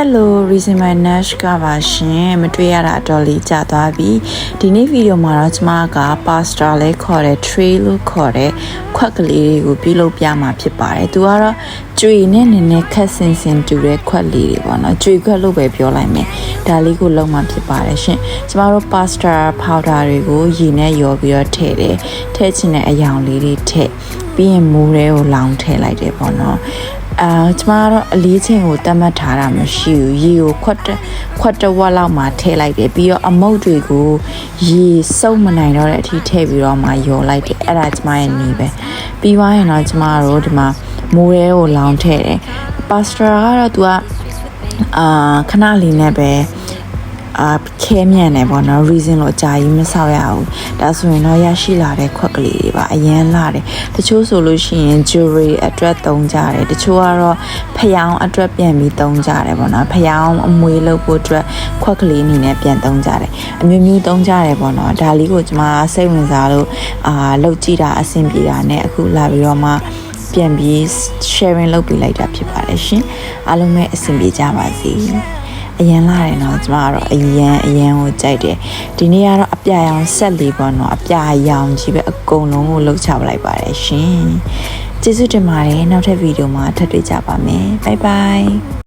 Hello Reason My Nash ကပါရှင်မတွေ့ရတာအတော်လေးကြာသွားပြီဒီနေ့ဗီဒီယိုမှာတော့ကျမက pasta လဲခေါ်တဲ့ tray လို့ခေါ်တဲ့ခွက်ကလေးတွေကိုပြုလုပ်ပြမှာဖြစ်ပါတယ်သူကတော့ကျွေနဲ့နည်းနည်းခက်ဆင်ဆင်တူတဲ့ခွက်လေးတွေပေါ့နော်ကျွေခွက်လို့ပဲပြောလိုက်မယ်ဒါလေးကိုလုံးမှာဖြစ်ပါတယ်ရှင်ကျမတို့ pasta powder တွေကိုရေနဲ့ရောပြီးတော့ထည့်တယ်ထည့်ချင်တဲ့အယောင်လေးတွေထည့် ပြီးရင်မိုးထဲကိုလောင်းထည့်လိုက်တယ်ပေါ့နော်အာကျမကတော့အလေးချိန်ကိုတတ်မှတ်ထားတာမရှိဘူးရေကိုခွက်တခွက်တစ်ဝက်လောက်မှထည့်လိုက်တယ်ပြီးတော့အမုတ်တွေကိုရေစုပ်မနိုင်တော့တဲ့အထိထည့်ပြီးတော့မှယော်လိုက်တယ်အဲ့ဒါကျမရဲ့နီးပဲပြီးသွားရင်တော့ကျမတို့ဒီမှာမိုးရဲကိုလောင်းထည့်တယ်ပါစတာကတော့ तू ကအာခဏလေးနဲ့ပဲ အာခဲမြန်နေပေါ့နော် reason လို့အကြာကြီးမဆောက်ရဘူးဒါဆိုရင်တော့ရရှိလာတဲ့ခွက်ကလေးတွေပါအရန်လာတယ်တချို့ဆိုလို့ရှိရင် jewelry အတွက်သုံးကြတယ်တချို့ကတော့ဖျောင်းအတွက်ပြန်ပြီးသုံးကြတယ်ပေါ့နော်ဖျောင်းအမွေလုပ်ဖို့အတွက်ခွက်ကလေးအနေနဲ့ပြန်သုံးကြတယ်အမျိုးမျိုးသုံးကြတယ်ပေါ့နော်ဒါလေးကိုကျွန်မစိတ်ဝင်စားလို့အာလုပ်ကြည့်တာအဆင်ပြေတာနဲ့အခုလာပြီးတော့မှပြန်ပြီး sharing လုပ်ပေးလိုက်တာဖြစ်ပါတယ်ရှင်အားလုံးပဲအဆင်ပြေကြပါစေ အရန်လာတယ်နော်ကျမကတော့အရန်အရန်ကိုကြိုက်တယ်ဒီနေ့ကတော့အပြာရောင်ဆက်လေးပေါ့နော်အပြာရောင်ကြီးပဲအကုန်လုံးကိုလှုပ်ချပလိုက်ပါတယ်ရှင်ကျေးဇူးတင်ပါတယ်နောက်ထပ်ဗီဒီယိုမှာထပ်တွေ့ကြပါမယ်ဘိုင်ဘိုင်